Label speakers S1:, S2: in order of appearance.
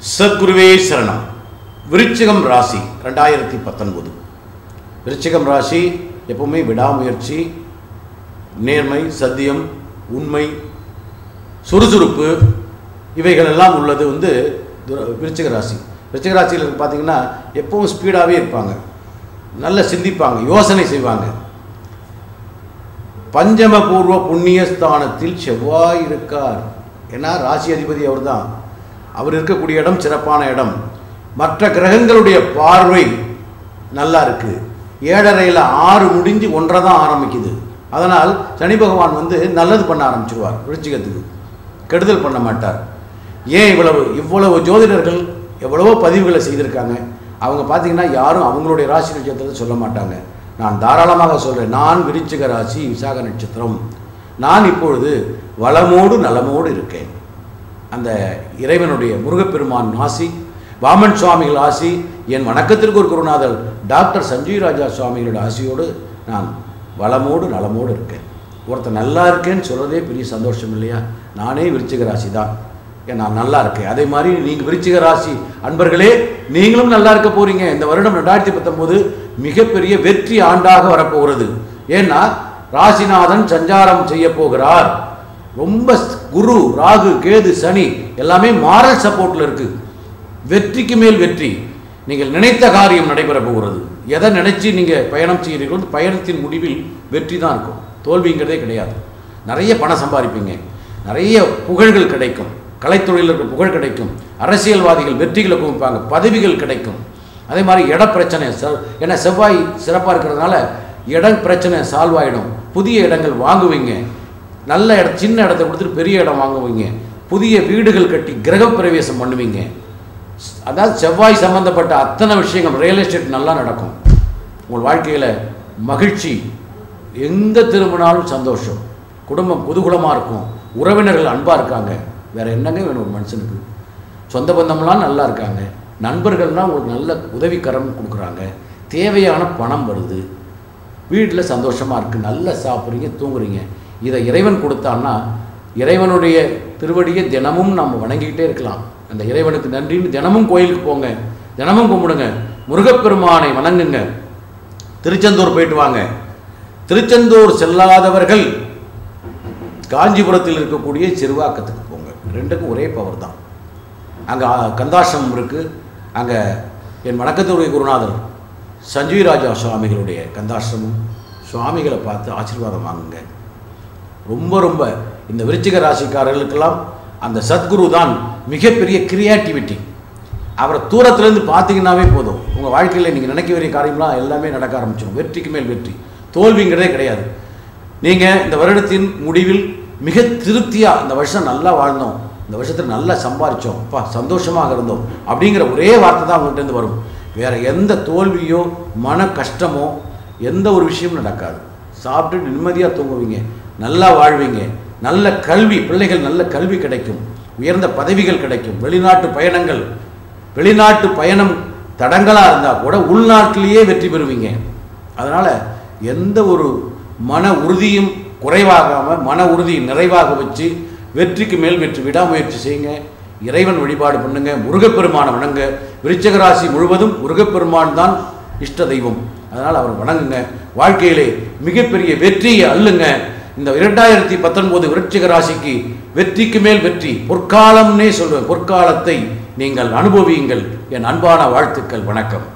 S1: சத்குருவே சரணம். விருச்சிகம் ராசி ரெண்டாயிரத்தி பத்தொன்பது. விருச்சிகம் ராசி எப்பவுமே விடாமுயற்சி நேர்மை சத்தியம் உண்மை சுறுசுறுப்பு இவைகள் எல்லாம் உள்ளது வந்து விருச்சிக ராசி. விருச்சிக ராசியில் பார்த்தீங்கன்னா எப்பவும் ஸ்பீடாகவே இருப்பாங்க. நல்லா சிந்திப்பாங்க யோசனை செய்வாங்க. பஞ்சம பூர்வ புண்ணியஸ்தானத்தில் செவ்வாய் இருக்கார். ஏன்னா ராசி அதிபதி அவர்தான். அவர் இருக்கக்கூடிய இடம் சிறப்பான இடம். மற்ற கிரகங்களுடைய பார்வை நல்லா இருக்குது ஏழரையில் ஆறு முடிஞ்சு ஒன்றை தான் ஆரம்பிக்குது. அதனால் சனி பகவான் வந்து நல்லது பண்ண ஆரம்பிச்சிருவார் விருச்சிகத்துக்கு. கெடுதல் பண்ண மாட்டார். ஏன் இவ்வளவு இவ்வளவு ஜோதிடர்கள் எவ்வளவோ பதிவுகளை செய்திருக்காங்க. அவங்க பார்த்தீங்கன்னா யாரும் அவங்களுடைய ராசி நட்சத்திரத்தை சொல்ல மாட்டாங்க. நான் தாராளமாக சொல்கிறேன் நான் விருச்சிக ராசி விசாக நட்சத்திரம். நான் இப்பொழுது வளமோடு நலமோடு இருக்கேன். அந்த இறைவனுடைய முருகப்பெருமான் ஆசி வாமன் சுவாமிகள் ஆசி என் வணக்கத்திற்கு ஒரு குருநாதர் டாக்டர் சஞ்சீவ் ராஜா சுவாமிகளோட ஆசியோடு நான் வளமோடு நலமோடு இருக்கேன். ஒருத்தன் நல்லா இருக்கேன்னு சொல்கிறதே பெரிய சந்தோஷம் இல்லையா? நானே விருச்சிக ராசி தான் ஏன் நான் நல்லா இருக்கேன். அதே மாதிரி நீங்கள் விருச்சிக ராசி அன்பர்களே நீங்களும் நல்லா இருக்க போறீங்க. இந்த வருடம் ரெண்டாயிரத்தி பத்தொம்போது மிகப்பெரிய வெற்றி ஆண்டாக வரப்போகிறது. ஏன்னா ராசிநாதன் சஞ்சாரம் செய்ய போகிறார். ரொம்ப குரு ராகு கேது சனி எல்லாமே மாரல் சப்போர்ட்டில் இருக்குது வெற்றிக்கு மேல் வெற்றி. நீங்கள் நினைத்த காரியம் நடைபெற போகிறது. எதை நினைச்சு நீங்கள் பயணம் செய்கிறீர்களோ பயணத்தின் முடிவில் வெற்றி தான் இருக்கும். தோல்விங்கிறதே கிடையாது. நிறைய பணம் சம்பாதிப்பீங்க. நிறைய புகழ்கள் கிடைக்கும். கலைத்துறையில் புகழ் கிடைக்கும். அரசியல்வாதிகள் வெற்றிகளை குவிப்பாங்க. பதவிகள் கிடைக்கும். அதே மாதிரி இட பிரச்சனை ச ஏன்னா செவ்வாய் சிறப்பாக இருக்கிறதுனால இடம் பிரச்சனை சால்வ் ஆகிடும் புதிய இடங்கள் வாங்குவீங்க. நல்ல இடம் சின்ன இடத்த கொடுத்துட்டு பெரிய இடம் வாங்குவீங்க. புதிய வீடுகள் கட்டி கிரகப்பிரவேசம் பண்ணுவீங்க. அதாவது செவ்வாய் சம்பந்தப்பட்ட அத்தனை விஷயங்கள் ரியல் எஸ்டேட் நல்லா நடக்கும். உங்கள் வாழ்க்கையில் மகிழ்ச்சி எங்கே திரும்பினாலும் சந்தோஷம். குடும்பம் குதூகுலமாக இருக்கும். உறவினர்கள் அன்பாக இருக்காங்க. வேறு என்னங்க வேணும் ஒரு மனுஷனுக்கு? சொந்த பந்தம்லாம் நல்லா இருக்காங்க. நண்பர்கள்லாம் உங்களுக்கு நல்ல உதவிக்கரம் கொடுக்குறாங்க. தேவையான பணம் வருது. வீட்டில் சந்தோஷமாக இருக்குது நல்லா சாப்பிட்றீங்க தூங்குறீங்க. இதை இறைவன் கொடுத்தான்னா இறைவனுடைய திருவடியை தினமும் நம்ம வணங்கிக்கிட்டே இருக்கலாம். அந்த இறைவனுக்கு நன்றின்னு தினமும் கோயிலுக்கு போங்க. தினமும் கும்பிடுங்க. முருகப்பெருமானை வணங்குங்க. திருச்செந்தூர் போயிட்டு வாங்க. திருச்செந்தூர் செல்லாதவர்கள் காஞ்சிபுரத்தில் இருக்கக்கூடிய சிறுவாக்கத்துக்கு போங்க. ரெண்டுக்கும் ஒரே பவர் தான். அங்கே கந்தாசிரமம் இருக்குது அங்கே என் வணக்கத்துடைய குருநாதர் சஞ்சீவ் ராஜா சுவாமிகளுடைய கந்தாசிரமம் சுவாமிகளை பார்த்து ஆசீர்வாதம் வாங்குங்க. ரொம்ப ரொம்ப இந்த விருச்சிக ராசிக்காரர்களுக்கெல்லாம் அந்த சத்குரு தான் மிகப்பெரிய கிரியேட்டிவிட்டி அவரை தூரத்துலேருந்து பார்த்தீங்கன்னாவே போதும். உங்கள் வாழ்க்கையில் நீங்கள் நினைக்க வேண்டிய காரியம்லாம் எல்லாமே நடக்க ஆரம்பிச்சிடும். வெற்றிக்கு மேல் வெற்றி. தோல்விங்கிறதே கிடையாது. நீங்கள் இந்த வருடத்தின் முடிவில் மிக திருப்தியாக இந்த வருஷம் நல்லா வாழ்ந்தோம். இந்த வருஷத்தில் நல்லா சம்பாரித்தோம் அப்பா சந்தோஷமாக இருந்தோம். அப்படிங்கிற ஒரே வார்த்தை தான் உங்கள்கிட்ட வரும். வேறு எந்த தோல்வியோ மன கஷ்டமோ எந்த ஒரு விஷயமும் நடக்காது. சாப்பிட்டு நிம்மதியாக தூங்குவீங்க. நல்லா வாழ்வீங்க. நல்ல கல்வி பிள்ளைகள் நல்ல கல்வி கிடைக்கும். உயர்ந்த பதவிகள் கிடைக்கும். வெளிநாட்டு பயணங்கள் வெளிநாட்டு பயணம் தடங்களாக இருந்தால் கூட உள்நாட்டிலேயே வெற்றி பெறுவீங்க. அதனால் எந்த ஒரு மன உறுதியும் குறைவாகாமல் மன உறுதியை நிறைவாக வச்சு வெற்றிக்கு மேல் வெற்றி விடாமுயற்சி செய்யுங்க. இறைவன் வழிபாடு பண்ணுங்க. முருகப்பெருமானை வணங்க. விருச்சகராசி முழுவதும் முருகப்பெருமான் தான் இஷ்ட தெய்வம். அதனால் அவர் வணங்குங்க. வாழ்க்கையிலே மிகப்பெரிய வெற்றியை அல்லுங்க இந்த இரண்டாயிரத்தி பத்தொன்பது விருட்சிக ராசிக்கு வெற்றிக்கு மேல் வெற்றி. பொற்காலம்னே சொல்வேன் பொற்காலத்தை நீங்கள் அனுபவியுங்கள். என் அன்பான வாழ்த்துக்கள் வணக்கம்.